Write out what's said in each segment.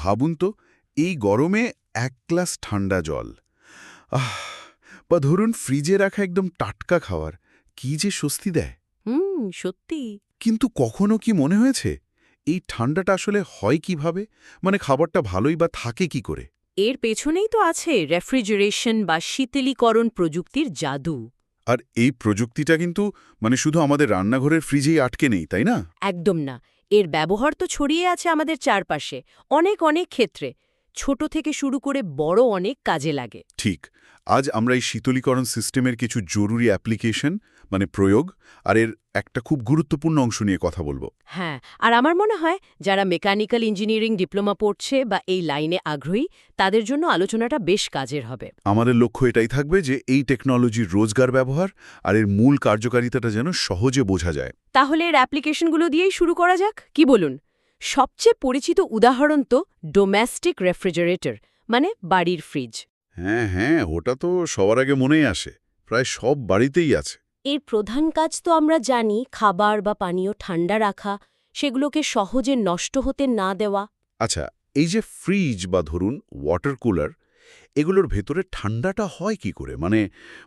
ভাবুন তো এই গরমে এক গ্লাস ঠান্ডা জল। আহ বা ধরুন ফ্রিজে রাখা একদম টাটকা খাওয়ার কি যে স্বস্তি দেয়। হুম সত্যি। কিন্তু কখনো কি মনে হয়েছে এই ঠান্ডাটা আসলে হয় কীভাবে? মানে খাবারটা ভালোই বা থাকে কি করে? এর পেছনেই তো আছে রেফ্রিজারেশন বা শীতলীকরণ প্রযুক্তির জাদু। আর এই প্রযুক্তিটা কিন্তু মানে শুধু আমাদের রান্নাঘরের ফ্রিজেই আটকে নেই তাই না? একদম না। এর ব্যবহার তো ছড়িয়ে আছে আমাদের চারপাশে, অনেক অনেক ক্ষেত্রে। ছোট থেকে শুরু করে বড় অনেক কাজে লাগে। ঠিক। আজ আমরা এই শীতলীকরণ সিস্টেমের কিছু জরুরি অ্যাপ্লিকেশন মানে প্রয়োগ আর এর একটা খুব গুরুত্বপূর্ণ অংশ নিয়ে কথা বলব। হ্যাঁ আর আমার মনে হয় যারা মেকানিক্যাল ইঞ্জিনিয়ারিং ডিপ্লোমা পড়ছে বা এই লাইনে আগ্রহী তাদের জন্য আলোচনাটা বেশ কাজের হবে। আমাদের লক্ষ্য এটাই থাকবে যে এই টেকনোলজির রোজগার ব্যবহার আর এর মূল কার্যকারিতাটা যেন সহজে বোঝা যায়। তাহলে এর অ্যাপ্লিকেশনগুলো দিয়েই শুরু করা যাক? কি বলুন? সবচেয়ে পরিচিত উদাহরণ তো ডোমেস্টিক রেফ্রিজারেটর মানে বাড়ির ফ্রিজ। হ্যাঁ হ্যাঁ ওটা তো সবার আগে মনেই আসে। প্রায় সব বাড়িতেই আছে। এর প্রধান কাজ তো আমরা জানি খাবার বা পানীয় ঠান্ডা রাখা সেগুলোকে সহজে নষ্ট হতে না দেওয়া। আচ্ছা এই যে ফ্রিজ বা ধরুন ওয়াটার কুলার এগুলোর ভেতরে ঠান্ডাটা হয় কি করে? মানে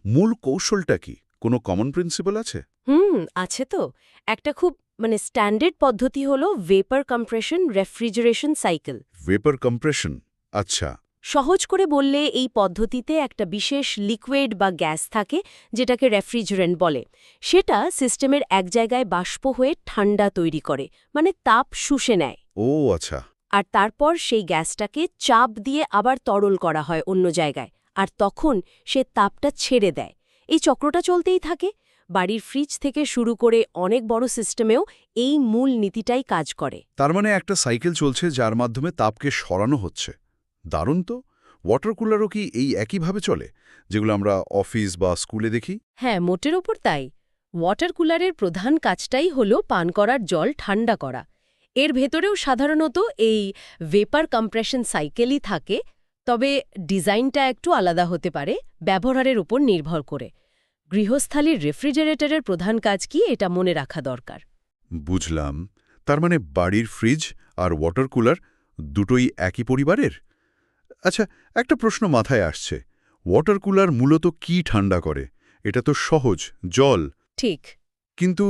মূল কৌশলটা কি? কোনো কমন প্রিন্সিপাল আছে? হুম আছে তো। একটা খুব মানে স্ট্যান্ডার্ড পদ্ধতি হলো vapour compression refrigeration cycle vapour compression আচ্ছা। সহজ করে বললে এই পদ্ধতিতে একটা বিশেষ লিকুইড বা গ্যাস থাকে যেটাকে রেফ্রিজারেন্ট বলে। সেটা সিস্টেমের এক জায়গায় বাষ্প হয়ে ঠান্ডা তৈরি করে মানে তাপ শুষে নেয়। ও আচ্ছা। আর তারপর সেই গ্যাসটাকে চাপ দিয়ে আবার তরল করা হয় অন্য জায়গায় আর তখন সে তাপটা ছেড়ে দেয়। এই চক্রটা চলতেই থাকে। বাড়ির ফ্রিজ থেকে শুরু করে অনেক বড় সিস্টেমেও এই মূল নীতিটাই কাজ করে। তার মানে একটা সাইকেল চলছে যার মাধ্যমে তাপকে সরানো হচ্ছে। দারুণ তো? ওয়াটার কুলারও কি এই একইভাবে চলে যেগুলো আমরা অফিস বা স্কুলে দেখি? হ্যাঁ মোটের ওপর তাই। ওয়াটার কুলারের প্রধান কাজটাই হল পান করার জল ঠান্ডা করা। এর ভেতরেও সাধারণত এই ভেপার কম্প্রেশন সাইকেলই থাকে তবে ডিজাইনটা একটু আলাদা হতে পারে ব্যবহারের উপর নির্ভর করে। গৃহস্থালির রেফ্রিজারেটরের প্রধান কাজ কি এটা মনে রাখা দরকার। বুঝলাম। তার মানে বাড়ির ফ্রিজ আর ওয়াটার কুলার দুটোই একই পরিবারের? আচ্ছা একটা প্রশ্ন মাথায় আসছে। ওয়াটার কুলার মূলত কি ঠান্ডা করে? এটা তো সহজ জল। ঠিক। কিন্তু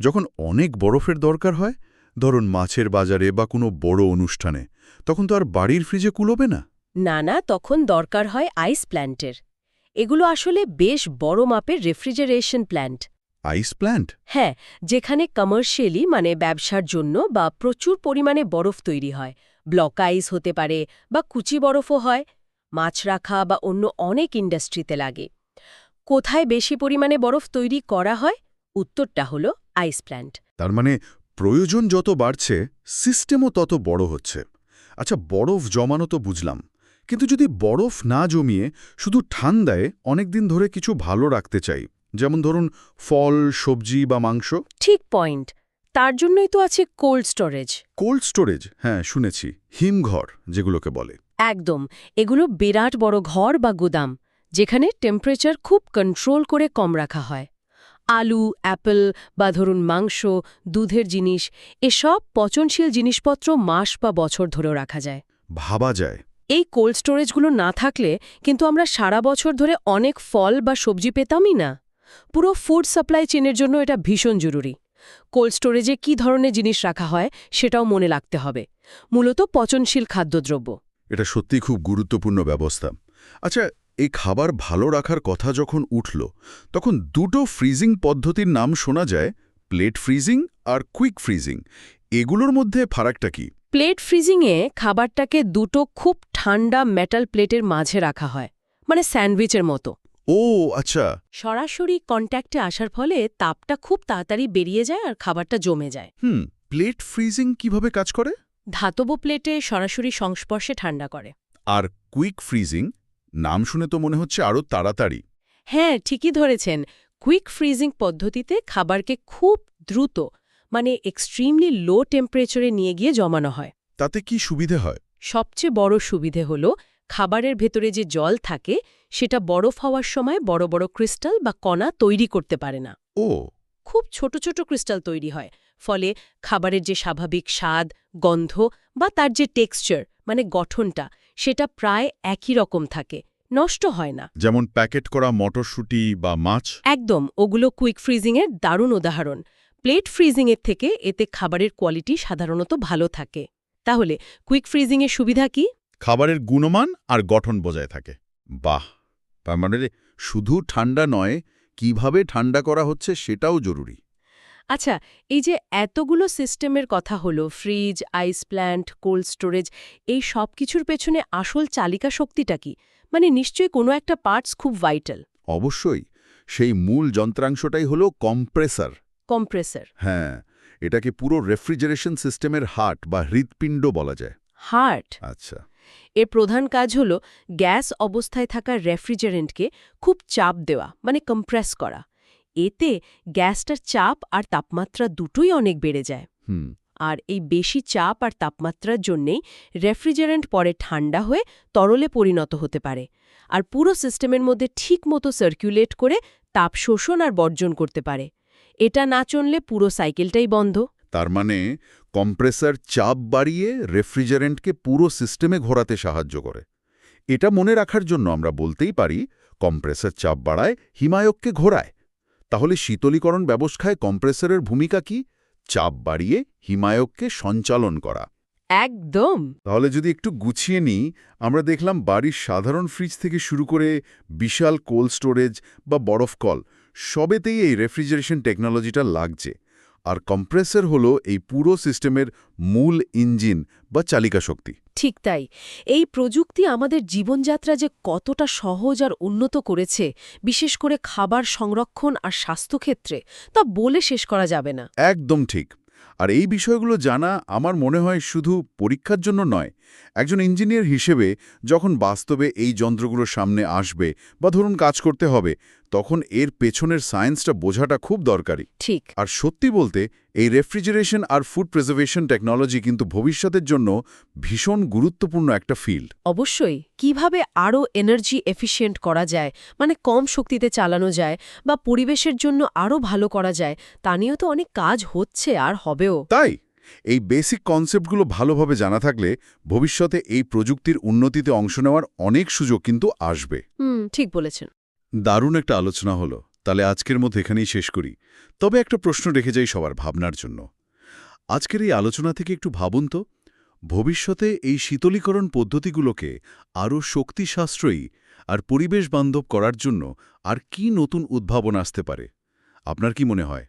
যখন অনেক বরফের দরকার হয় ধরুন মাছের বাজারে বা কোনো বড় অনুষ্ঠানে তখন তো আর বাড়ির ফ্রিজে কুলোবে না। না না তখন দরকার হয় আইস প্ল্যান্টের এগুলো আসলে বেশ বড় মাপের রেফ্রিজারেশন প্ল্যান্ট আইস প্ল্যান্ট হ্যাঁ যেখানে কমার্শিয়ালি মানে ব্যবসার জন্য বা প্রচুর পরিমাণে বরফ তৈরি হয়। ব্লক আইস হতে পারে বা কুচি বরফও হয় মাছ রাখা বা অন্য অনেক ইন্ডাস্ট্রিতে লাগে। কোথায় বেশি পরিমাণে বরফ তৈরি করা হয়? উত্তরটা হল আইস প্ল্যান্ট। তার মানে প্রয়োজন যত বাড়ছে সিস্টেমও তত বড় হচ্ছে। আচ্ছা বরফ জমানো তো বুঝলাম কিন্তু যদি বরফ না জমিয়ে শুধু ঠান্ডায় অনেকদিন ধরে কিছু ভালো রাখতে চাই যেমন ধরুন ফল সবজি বা মাংস? ঠিক পয়েন্ট। তার জন্যই তো আছে কোল্ড স্টোরেজ কোল্ড স্টোরেজ হ্যাঁ শুনেছি। হিমঘর যেগুলোকে বলে। একদম। এগুলো বিরাট বড় ঘর বা গুদাম যেখানে টেম্পারেচার খুব কন্ট্রোল করে কম রাখা হয়। আলু অ্যাপেল বা ধরুন মাংস দুধের জিনিস এসব পচনশীল জিনিসপত্র মাস বা বছর ধরেও রাখা যায়। ভাবা যায়। এই কোল্ড স্টোরেজগুলো না থাকলে কিন্তু আমরা সারা বছর ধরে অনেক ফল বা সবজি পেতামই না। পুরো ফুড সাপ্লাই চেনের জন্য এটা ভীষণ জরুরি। কোল্ড স্টোরেজে কী ধরনের জিনিস রাখা হয় সেটাও মনে রাখতে হবে। মূলত পচনশীল খাদ্যদ্রব্য। এটা সত্যি খুব গুরুত্বপূর্ণ ব্যবস্থা। আচ্ছা এই খাবার ভালো রাখার কথা যখন উঠল তখন দুটো ফ্রিজিং পদ্ধতির নাম শোনা যায় প্লেট ফ্রিজিং আর কুইক ফ্রিজিং। এগুলোর মধ্যে ফারাকটা কি? প্লেট ফ্রিজিংয়ে খাবারটাকে দুটো খুব ঠান্ডা মেটাল প্লেটের মাঝে রাখা হয় মানে স্যান্ডউইচের মতো। ও আচ্ছা। সরাসরি কন্ট্যাক্টে আসার ফলে তাপটা খুব তাড়াতাড়ি বেরিয়ে যায় আর খাবারটা জমে যায়। হুম প্লেট ফ্রিজিং কীভাবে কাজ করে? ধাতব প্লেটে সরাসরি সংস্পর্শে ঠান্ডা করে। আর কুইক ফ্রিজিং নাম শুনে তো মনে হচ্ছে আরও তাড়াতাড়ি। হ্যাঁ ঠিকই ধরেছেন। কুইক ফ্রিজিং পদ্ধতিতে খাবারকে খুব দ্রুত মানে এক্সট্রিমলি লো টেম্পারেচারে নিয়ে গিয়ে জমানো হয়। তাতে কি সুবিধে হয়? সবচেয়ে বড় সুবিধে হল খাবারের ভেতরে যে জল থাকে সেটা বরফ হওয়ার সময় বড় বড় ক্রিস্টাল বা কণা তৈরি করতে পারে না। ও। খুব ছোট ছোট ক্রিস্টাল তৈরি হয় ফলে খাবারের যে স্বাভাবিক স্বাদ গন্ধ বা তার যে টেক্সচার মানে গঠনটা সেটা প্রায় একই রকম থাকে নষ্ট হয় না। যেমন প্যাকেট করা মটরশুঁটি বা মাছ। একদম ওগুলো কুইক ফ্রিজিংয়ের দারুণ উদাহরণ। প্লেট ফ্রিজিংয়ের থেকে এতে খাবারের কোয়ালিটি সাধারণত ভালো থাকে। তাহলে কুইক ফ্রিজিংয়ের সুবিধা কি? খাবারের গুণমান আর গঠন বজায় থাকে। বাহ! তার মানে শুধু ঠান্ডা নয় কীভাবে ঠান্ডা করা হচ্ছে সেটাও জরুরি। আচ্ছা এই যে এতগুলো সিস্টেমের কথা হলো fridge ice plant cold storage এই সব কিছুর পেছনে আসল চালিকা শক্তিটা কি? মানে নিশ্চয়ই কোনো একটা পার্টস খুব ভাইটাল। অবশ্যই সেই মূল যন্ত্রাংশটাই হলো কম্প্রেসার। কম্প্রেসার। হ্যাঁ এটাকে পুরো রেফ্রিজারেশন সিস্টেমের হার্ট বা হৃৎপিণ্ড বলা যায়। হার্ট আচ্ছা। এর প্রধান কাজ হল গ্যাস অবস্থায় থাকা রেফ্রিজারেন্টকে খুব চাপ দেওয়া মানে কম্প্রেস করা। এতে গ্যাসটার চাপ আর তাপমাত্রা দুটোই অনেক বেড়ে যায়। আর এই বেশি চাপ আর তাপমাত্রার জন্যেই রেফ্রিজারেন্ট পরে ঠান্ডা হয়ে তরলে পরিণত হতে পারে। আর পুরো সিস্টেমের মধ্যে ঠিকমতো সার্কুলেট করে তাপ শোষণ আর বর্জন করতে পারে। এটা না চললে পুরো সাইকেলটাই বন্ধ। তার মানে কম্প্রেসার চাপ বাড়িয়ে রেফ্রিজারেন্টকে পুরো সিস্টেমে ঘোরাতে সাহায্য করে। এটা মনে রাখার জন্য আমরা বলতেই পারি কম্প্রেসার চাপ বাড়ায় হিমায়ককে ঘোরায়। তাহলে শীতলীকরণ ব্যবস্থায় কম্প্রেসারের ভূমিকা কি? চাপ বাড়িয়ে হিমায়ককে সঞ্চালন করা। একদম। তাহলে যদি একটু গুছিয়ে নিই আমরা দেখলাম বাড়ির সাধারণ ফ্রিজ থেকে শুরু করে বিশাল কোল্ড স্টোরেজ বা বরফ কল সবেতেই এই রেফ্রিজারেশন টেকনোলজিটা লাগছে। আর কম্প্রেসর হল এই পুরো সিস্টেমের মূল ইঞ্জিন বা চালিকা শক্তি। ঠিক তাই। এই প্রযুক্তি আমাদের জীবনযাত্রা যে কতটা সহজ আর উন্নত করেছে বিশেষ করে খাবার সংরক্ষণ আর স্বাস্থ্যক্ষেত্রে তা বলে শেষ করা যাবে না। একদম ঠিক। আর এই বিষয়গুলো জানা আমার মনে হয় শুধু পরীক্ষার জন্য নয় একজন ইঞ্জিনিয়ার হিসেবে যখন বাস্তবে এই যন্ত্রগুলোর সামনে আসবে বা ধরুন কাজ করতে হবে তখন এর পেছনের সায়েন্সটা বোঝাটা খুব দরকারি। ঠিক। আর সত্যি বলতে এই রেফ্রিজারেশন আর ফুড প্রিজার্ভেশন টেকনোলজি কিন্তু ভবিষ্যতের জন্য ভীষণ গুরুত্বপূর্ণ একটা ফিল্ড। অবশ্যই। কীভাবে আরও এনার্জি এফিশিয়েন্ট করা যায় মানে কম শক্তিতে চালানো যায় বা পরিবেশের জন্য আরও ভালো করা যায় তা নিয়েও তো অনেক কাজ হচ্ছে আর হবেও। তাই? এই বেসিক কনসেপ্টগুলো ভালোভাবে জানা থাকলে ভবিষ্যতে এই প্রযুক্তির উন্নতিতে অংশ নেওয়ার অনেক সুযোগ কিন্তু আসবে। হুম ঠিক বলেছেন। দারুণ একটা আলোচনা হলো। তাহলে আজকের মধ্যে এখানেই শেষ করি। তবে একটা প্রশ্ন রেখে যাই সবার ভাবনার জন্য। আজকের এই আলোচনা থেকে একটু ভাবুন তো। ভবিষ্যতে এই শীতলীকরণ পদ্ধতিগুলোকে আরও শক্তিশাস্ত্রয়ী আর পরিবেশ বান্ধব করার জন্য আর কি নতুন উদ্ভাবন আসতে পারে? আপনার কি মনে হয়?